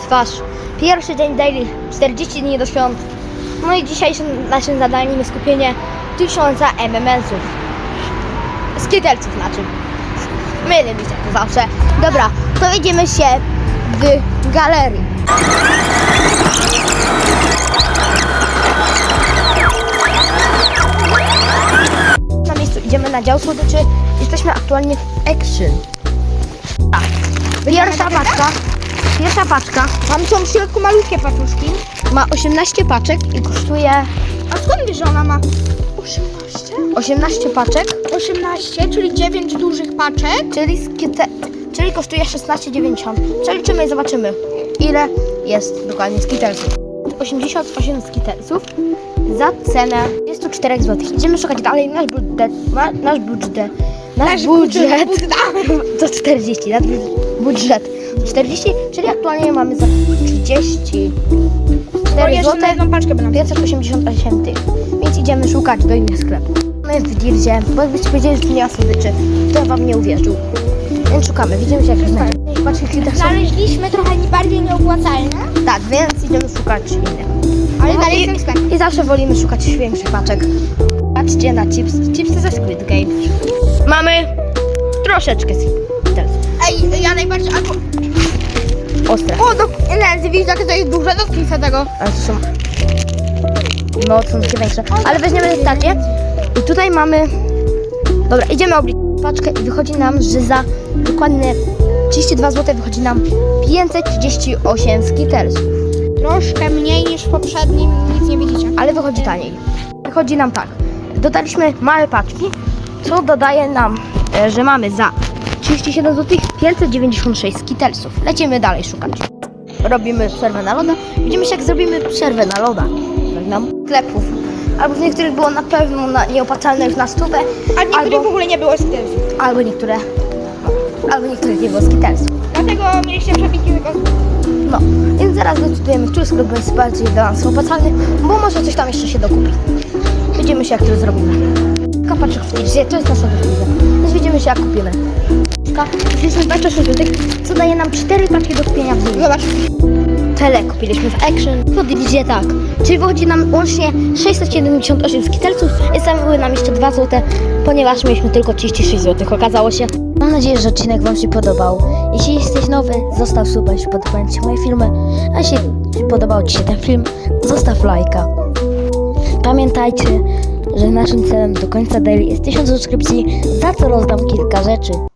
twarz. Pierwszy dzień daily, 40 dni do świąt. No i dzisiejszym naszym zadaniem jest kupienie tysiąca MMS-ów. Skitelców znaczy. Mylę mi się to zawsze. Dobra, to idziemy się w galerii. Na miejscu idziemy na dział słodyczy. Jesteśmy aktualnie w Action. Tak. Pierwsza paczka. Pierwsza paczka Tam są w środku malutkie paczuszki. ma 18 paczek i kosztuje A skąd wiesz, że ona ma 18? 18 paczek, 18, czyli 9 dużych paczek. czyli, skite, czyli kosztuje 16,90. Przeliczymy i zobaczymy, ile jest dokładnie skitelsów. 88 skitelsów za cenę 24 zł. Idziemy szukać dalej. Nasz budżet, nasz budżet, nasz, budżet to 40, nasz budżet 40, czyli aktualnie mamy za 30 Bo 4 jeszcze zł na jedną paczkę będą. 588 tych. Więc idziemy szukać do innych sklepów. My w Dirzie, bo jakbyście powiedzieli, że tu nie ma słodyczy, to wam nie uwierzył. Więc szukamy, widzimy się jak znajdziemy. Patrzcie, kilka są. Znaleźliśmy trochę bardziej nieopłacalne, Tak, więc idziemy szukać innych. ale No dalej i-. I zawsze wolimy szukać większych paczek. Patrzcie na chips. Chipsy ze Squid Game. Mamy troszeczkę skitelsów. Ja najbardziej... Albo... Ostre. O, do... Lenzy, widzisz jakie to jest duże? Dotknij tego. Ale to są... No, to są takie większe. Ale weźmiemy takie. I tutaj mamy... Dobra, idziemy obliczyć paczkę i wychodzi nam, że za dokładnie 32 zł wychodzi nam 538 skitelsów. Troszkę mniej niż w poprzednim, nic nie widzicie. Ale wychodzi taniej. Wychodzi nam tak. Dodaliśmy małe paczki, co dodaje nam, e, że mamy za 37 zł 596 skitelsów. Lecimy dalej szukać. Robimy przerwę na loda. Widzimy się jak zrobimy przerwę na loda. Tak nam sklepów. Albo w niektórych było na pewno na nieopłacalnych na stówę, A niektórych albo, w ogóle nie było sklepów. albo niektóre albo niektórych nie było skitelsów. Dlatego mieliście przebitki tylko... No, więc zaraz decydujemy, który sklep jest bardziej dla nas opłacalny, bo może coś tam jeszcze się dokupi. Widzimy się, jak to zrobimy. Kapaczek w Lidzie, to jest nasza decyzja. Więc widzimy się, jak kupimy. Kupiliśmy 26 zł, co daje nam 4 paczki do kupienia w Lidzie. Zobacz. Tele kupiliśmy w Action, w Lidzie tak. Czyli wychodzi nam łącznie 678 skitelców i zamiły nam jeszcze 2 zł, ponieważ mieliśmy tylko 36 zł. Okazało się. Mam nadzieję, że odcinek Wam się podobał. Jeśli jesteś nowy, zostaw suba, jeśli podobają Ci się moje filmy. A jeśli podobał Ci się ten film, zostaw lajka. Pamiętajcie, że naszym celem do końca daily jest 1000 subskrypcji, za co rozdam kilka rzeczy.